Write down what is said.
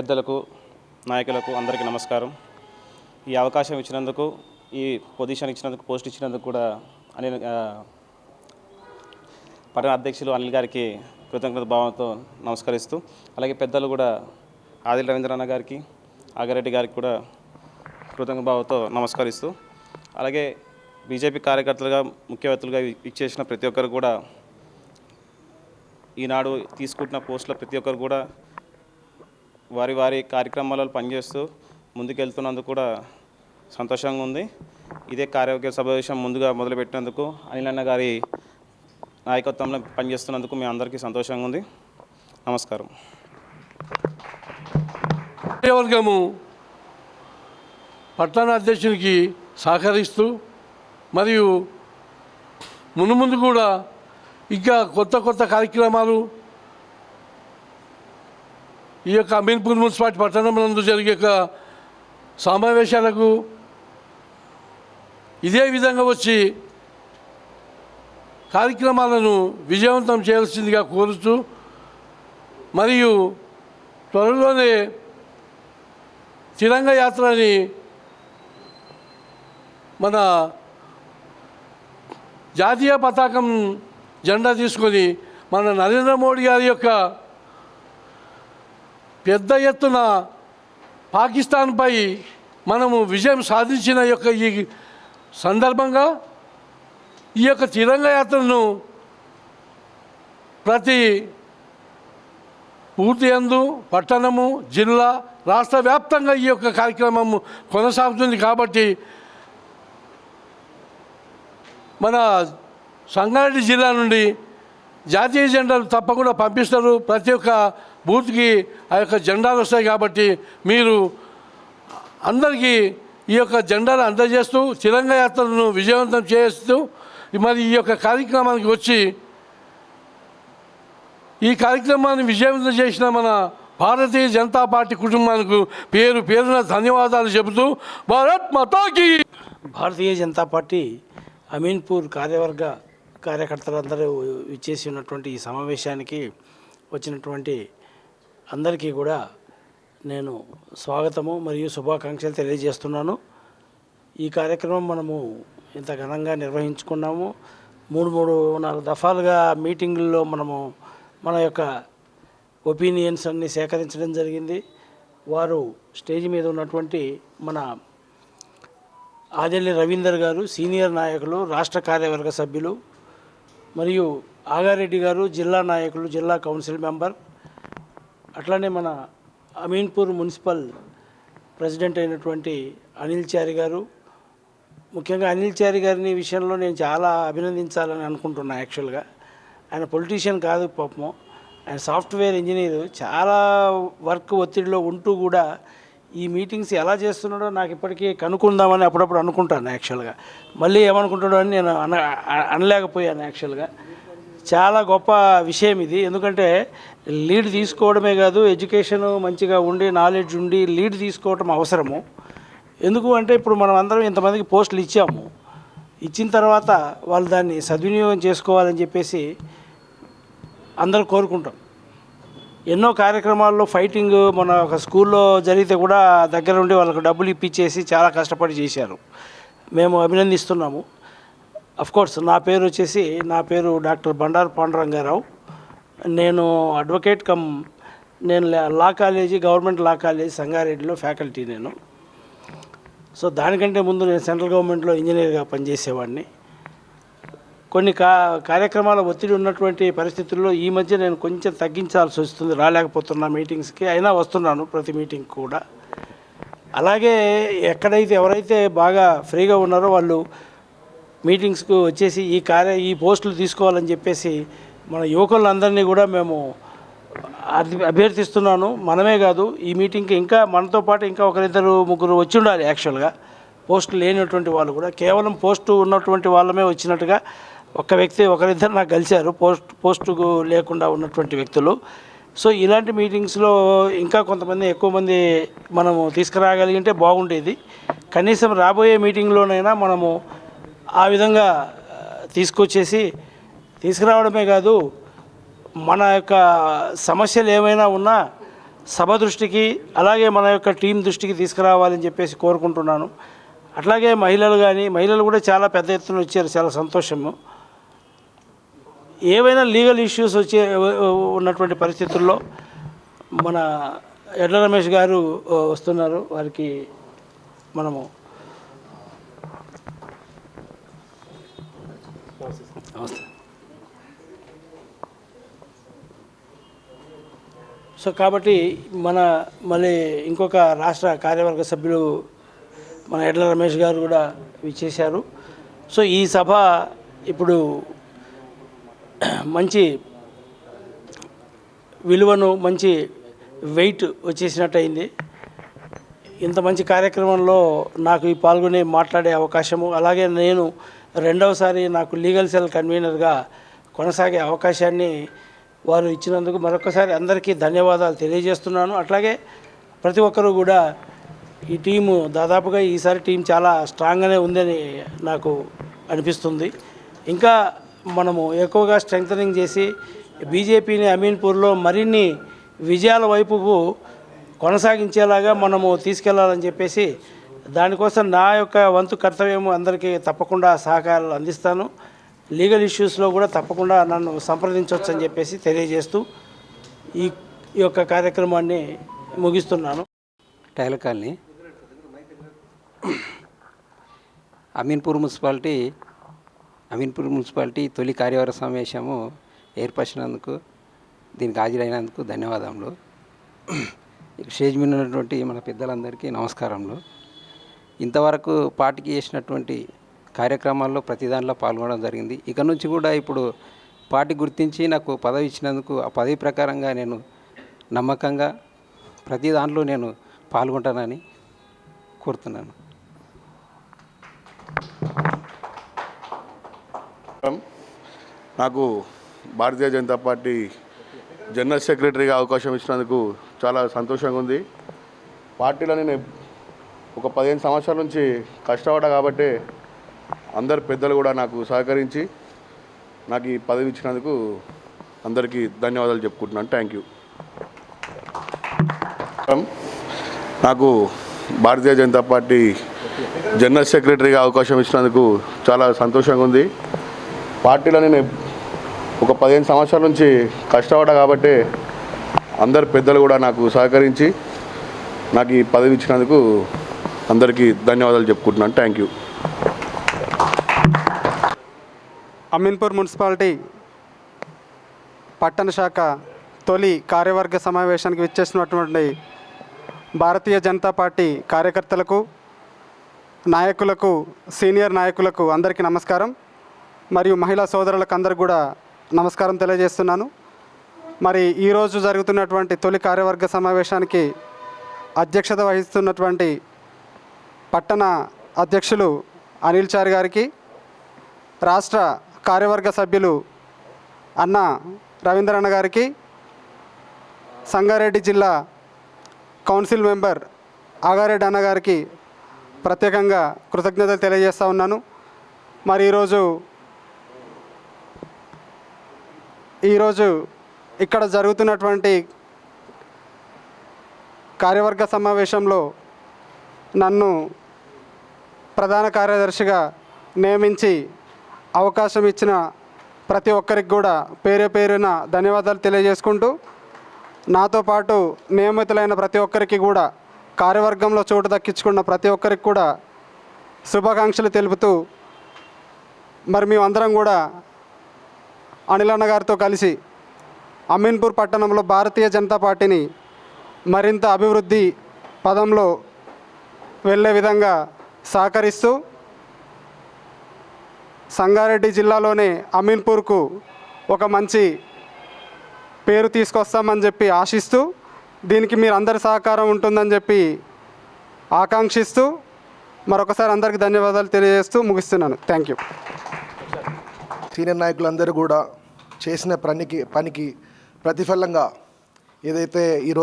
పెద్దలకు నాయకులకు అందరికీ నమస్కారం. ఈ అవకాశం ఇచ్చినందుకు ఈ పొజిషన్ ఇచ్చినందుకు పోస్ట్ ఇచ్చినందుకు కూడా అనిల్ పట్టణ అధ్యక్షులు అనిల్ గారికి కృతజ్ఞత భావంతో నమస్కరిస్తూ అలాగే పెద్దలు కూడా ఆదిల్ రవీంద్రనాథ్ గారికి ఆగారెడ్డి గారికి కూడా కృతజ్ఞత భావంతో నమస్కరిస్తూ అలాగే బీజేపీ కార్యకర్తలుగా ముఖ్యవత్తులుగా ఇచ్చేసిన ప్రతి ఒక్కరు కూడా ఈనాడు తీసుకుంటున్న పోస్టుల ప్రతి ఒక్కరు కూడా వారి వారి కార్యక్రమాలలో పనిచేస్తూ ముందుకెళ్తున్నందుకు కూడా సంతోషంగా ఉంది. ఇదే కార్యవర్గ సమావేశం ముందుగా మొదలుపెట్టినందుకు అనిల్ అన్న గారి నాయకత్వంలో పనిచేస్తున్నందుకు మీ అందరికీ సంతోషంగా ఉంది. నమస్కారం. వర్గము పట్టణ అధ్యక్షునికి సహకరిస్తూ మరియు మునుముందు కూడా ఇంకా కొత్త కొత్త కార్యక్రమాలు ఈ యొక్క అమీన్పూర్ మున్సిపాలిటీ పట్టణంలో జరిగే సమావేశాలకు ఇదే విధంగా వచ్చి కార్యక్రమాలను విజయవంతం చేయాల్సిందిగా కోరుతూ మరియు త్వరలోనే తిరంగ యాత్రని మన జాతీయ పతాకం జెండా తీసుకొని మన నరేంద్ర మోడీ గారి యొక్క పెద్ద ఎత్తున పాకిస్తాన్పై మనము విజయం సాధించిన యొక్క ఈ సందర్భంగా ఈ యొక్క తిరంగ యాత్రను ప్రతి పూర్తి అందు పట్టణము జిల్లా రాష్ట్ర వ్యాప్తంగా ఈ యొక్క కార్యక్రమము కొనసాగుతుంది కాబట్టి మన సంగారెడ్డి జిల్లా నుండి జాతీయ జెండాలు తప్పకుండా పంపిస్తారు. ప్రతి ఒక్క బూత్కి ఆ యొక్క జెండాలు వస్తాయి కాబట్టి మీరు అందరికీ ఈ యొక్క జెండాలు అందజేస్తూ తిరంగ యాత్రను విజయవంతం చేస్తూ మరి ఈ యొక్క కార్యక్రమానికి వచ్చి ఈ కార్యక్రమాన్ని విజయవంతం చేసిన మన భారతీయ జనతా పార్టీ కుటుంబానికి పేరు పేరున ధన్యవాదాలు చెబుతూ భారత్ మతాకి. భారతీయ జనతా పార్టీ అమీన్పూర్ కార్యవర్గ కార్యకర్తలందరూ ఇచ్చేసి ఉన్నటువంటి ఈ సమావేశానికి వచ్చినటువంటి అందరికీ కూడా నేను స్వాగతము మరియు శుభాకాంక్షలు తెలియజేస్తున్నాను. ఈ కార్యక్రమం మనము ఇంత ఘనంగా నిర్వహించుకున్నాము. మూడు మూడు నాలుగు దఫాలుగా మీటింగుల్లో మనము మన యొక్క ఒపీనియన్స్ అన్ని సేకరించడం జరిగింది. వారు స్టేజ్ మీద ఉన్నటువంటి మన ఆదిల్లి రవీందర్ గారు సీనియర్ నాయకులు రాష్ట్ర కార్యవర్గ సభ్యులు మరియు ఆగారెడ్డి గారు జిల్లా నాయకులు జిల్లా కౌన్సిల్ మెంబర్ అట్లానే మన అమీన్పూర్ మున్సిపల్ ప్రెసిడెంట్ అయినటువంటి అనిల్ చారి గారు ముఖ్యంగా అనిల్ చారి గారిని విషయంలో నేను చాలా అభినందించాలని అనుకుంటున్నా యాక్చువల్గా. ఆయన పొలిటీషియన్ కాదు పాపము. ఆయన సాఫ్ట్వేర్ ఇంజనీర్. చాలా వర్క్ ఒత్తిడిలో ఉంటూ కూడా ఈ మీటింగ్స్ ఎలా చేస్తున్నాడో నాకు ఇప్పటికీ కనుక్కుందామని అప్పుడప్పుడు అనుకుంటాను యాక్చువల్గా. మళ్ళీ ఏమనుకుంటాడో అని నేను అన అనలేకపోయాను యాక్చువల్గా. చాలా గొప్ప విషయం ఇది. ఎందుకంటే లీడ్ తీసుకోవడమే కాదు ఎడ్యుకేషన్ మంచిగా ఉండి నాలెడ్జ్ ఉండి లీడ్ తీసుకోవటం అవసరము. ఎందుకు అంటే ఇప్పుడు మనం అందరం ఇంతమందికి పోస్టులు ఇచ్చాము. ఇచ్చిన తర్వాత వాళ్ళు దాన్ని సద్వినియోగం చేసుకోవాలని చెప్పేసి అందరూ కోరుకుంటాం. ఎన్నో కార్యక్రమాల్లో ఫైటింగ్ మన ఒక స్కూల్లో జరిగితే కూడా దగ్గర ఉండి వాళ్ళకు డబ్బులు ఇప్పించేసి చాలా కష్టపడి చేశారు. మేము అభినందిస్తున్నాము. కోర్స్ నా పేరు వచ్చేసి నా పేరు డాక్టర్ బండారు పాండురంగారావు. నేను అడ్వకేట్ కమ్ నేను law- law college government law college సంగారెడ్డిలో ఫ్యాకల్టీ నేను. సో దానికంటే ముందు నేను సెంట్రల్ గవర్నమెంట్లో ఇంజనీర్గా పనిచేసేవాడిని. కొన్ని కా కార్యక్రమాల ఒత్తిడి ఉన్నటువంటి పరిస్థితుల్లో ఈ మధ్య నేను కొంచెం తగ్గించాల్సి వస్తుంది. రాలేకపోతున్నా మీటింగ్స్కి అయినా వస్తున్నాను ప్రతి మీటింగ్ కూడా. అలాగే ఎక్కడైతే ఎవరైతే బాగా ఫ్రీగా ఉన్నారో వాళ్ళు మీటింగ్స్కు వచ్చేసి ఈ కార్య ఈ పోస్టులు తీసుకోవాలని చెప్పేసి మన యువకులందరినీ కూడా మేము అభ్యర్థిస్తున్నాను. మనమే కాదు ఈ మీటింగ్కి ఇంకా మనతో పాటు ఇంకా ఒకరిద్దరు ముగ్గురు వచ్చి ఉండాలి యాక్చువల్గా. పోస్టు లేనటువంటి వాళ్ళు కూడా కేవలం పోస్టు ఉన్నటువంటి వాళ్ళమే వచ్చినట్టుగా ఒక వ్యక్తి ఒకరిద్దరు నాకు కలిశారు. పోస్ట్ పోస్టుకు లేకుండా ఉన్నటువంటి వ్యక్తులు. సో ఇలాంటి మీటింగ్స్లో ఇంకా కొంతమంది ఎక్కువ మంది మనము తీసుకురాగలిగితే బాగుండేది. కనీసం రాబోయే మీటింగ్లోనైనా మనము ఆ విధంగా తీసుకొచ్చేసి తీసుకురావడమే కాదు మన యొక్క సమస్యలు ఏమైనా ఉన్నా సభ దృష్టికి అలాగే మన యొక్క టీం దృష్టికి తీసుకురావాలని చెప్పేసి కోరుకుంటున్నాను. అట్లాగే మహిళలు కానీ మహిళలు కూడా చాలా పెద్ద ఎత్తున వచ్చారు చాలా సంతోషము. ఏవైనా లీగల్ ఇష్యూస్ వచ్చే ఉన్నటువంటి పరిస్థితుల్లో మన ఎడ్ల రమేష్ గారు వస్తున్నారు. వారికి మనము నమస్తే సో కాబట్టి మన మళ్ళీ ఇంకొక రాష్ట్ర కార్యవర్గ సభ్యులు మన ఎడ్ల రమేష్ గారు కూడా విచ్చేశారు. సో ఈ సభ ఇప్పుడు మంచి విలువను మంచి వెయిట్ వచ్చేసినట్టు అయింది ఇంత మంచి కార్యక్రమంలో నాకు ఈ పాల్గొని మాట్లాడే అవకాశము అలాగే నేను రెండవసారి నాకు లీగల్ సెల్ కన్వీనర్గా కొనసాగే అవకాశాన్ని వారు ఇచ్చినందుకు మరొకసారి అందరికీ ధన్యవాదాలు తెలియజేస్తున్నాను. అట్లాగే ప్రతి ఒక్కరూ కూడా ఈ టీము దాదాపుగా ఈసారి టీం చాలా స్ట్రాంగ్గానే ఉందని నాకు అనిపిస్తుంది. ఇంకా మనము ఎక్కువగా స్ట్రెంగ్తనింగ్ చేసి బీజేపీని అమీన్పూర్లో మరిన్ని విజయాల వైపుకు కొనసాగించేలాగా మనము తీసుకెళ్ళాలని చెప్పేసి దానికోసం నా యొక్క వంతు కర్తవ్యం అందరికీ తప్పకుండా సహకారాలు అందిస్తాను. లీగల్ ఇష్యూస్లో కూడా తప్పకుండా నన్ను సంప్రదించవచ్చు అని చెప్పేసి తెలియజేస్తూ ఈ ఈ యొక్క కార్యక్రమాన్ని ముగిస్తున్నాను. Tailor colony. Ameenpur municipality Ameenpur municipality తొలి కార్యవర సమావేశము ఏర్పరిచినందుకు దీనికి హాజరైనందుకు ధన్యవాదములు. స్టేజ్ మీద ఉన్నటువంటి మన పెద్దలందరికీ నమస్కారములు. ఇంతవరకు పార్టీకి చేసినటువంటి కార్యక్రమాల్లో ప్రతి దాంట్లో పాల్గొనడం జరిగింది. ఇక నుంచి కూడా ఇప్పుడు పార్టీ గుర్తించి నాకు పదవి ఇచ్చినందుకు ఆ పదవి ప్రకారంగా నేను నమ్మకంగా ప్రతి దాంట్లో నేను పాల్గొంటానని కోరుతున్నాను. నాకు భారతీయ జనతా పార్టీ జనరల్ సెక్రటరీగా అవకాశం ఇచ్చినందుకు చాలా సంతోషంగా ఉంది. పార్టీలో నేను ఒక పదిహేను సంవత్సరాల నుంచి కష్టపడ్డా కాబట్టి అందరు పెద్దలు కూడా నాకు సహకరించి నాకు ఈ పదవి ఇచ్చినందుకు అందరికీ ధన్యవాదాలు చెప్పుకుంటున్నాను. థ్యాంక్ యూ నాకు భారతీయ జనతా పార్టీ జనరల్ సెక్రటరీగా అవకాశం ఇచ్చినందుకు చాలా సంతోషంగా ఉంది. పార్టీలో నేను ఒక పదిహేను సంవత్సరాల నుంచి కష్టపడ్డా కాబట్టి అందరు పెద్దలు కూడా నాకు సహకరించి నాకు ఈ పదవి ఇచ్చినందుకు అందరికీ ధన్యవాదాలు చెప్పుకుంటున్నాను. థ్యాంక్ యూ అమీన్పూర్ మున్సిపాలిటీ పట్టణ శాఖ తొలి కార్యవర్గ సమావేశానికి విచ్చేసినటువంటి భారతీయ జనతా పార్టీ కార్యకర్తలకు నాయకులకు సీనియర్ నాయకులకు అందరికీ నమస్కారం. మరియు మహిళా సోదరులకు అందరికి కూడా నమస్కారం తెలియజేస్తున్నాను. మరి ఈరోజు జరుగుతున్నటువంటి తొలి కార్యవర్గ సమావేశానికి అధ్యక్షత వహిస్తున్నటువంటి పట్టణ అధ్యక్షులు అనిల్ చారి గారికి రాష్ట్ర కార్యవర్గ సభ్యులు అన్న రవీంద్రన్న గారికి సంగారెడ్డి జిల్లా కౌన్సిల్ మెంబర్ ఆగారెడ్డి అన్న గారికి ప్రత్యేకంగా కృతజ్ఞతలు తెలియజేస్తా ఉన్నాను. మరి ఈరోజు ఈరోజు ఇక్కడ జరుగుతున్నటువంటి కార్యవర్గ సమావేశంలో నన్ను ప్రధాన కార్యదర్శిగా నియమించి అవకాశం ఇచ్చిన ప్రతి ఒక్కరికి కూడా పేరు పేరున ధన్యవాదాలు తెలియజేసుకుంటూ నాతో పాటు నియమితులైన ప్రతి ఒక్కరికి కూడా కార్యవర్గంలో చోటు దక్కించుకున్న ప్రతి ఒక్కరికి కూడా శుభాకాంక్షలు తెలుపుతూ మరి మేమందరం కూడా అనిలన్న గారితో కలిసి అమీన్పూర్ పట్టణంలో భారతీయ జనతా పార్టీని మరింత అభివృద్ధి పదంలో వెళ్ళే విధంగా సహకరిస్తూ సంగారెడ్డి జిల్లాలోనే అమీన్పూర్కు ఒక మంచి పేరు తీసుకొస్తామని చెప్పి ఆశిస్తూ దీనికి మీరు అందరి సహకారం ఉంటుందని చెప్పి ఆకాంక్షిస్తూ మరొకసారి అందరికీ ధన్యవాదాలు తెలియజేస్తూ ముగిస్తున్నాను. థ్యాంక్ యూ సీనియర్ నాయకులందరూ కూడా చేసిన పనికి పనికి ప్రతిఫలంగా ఏదైతే ఈ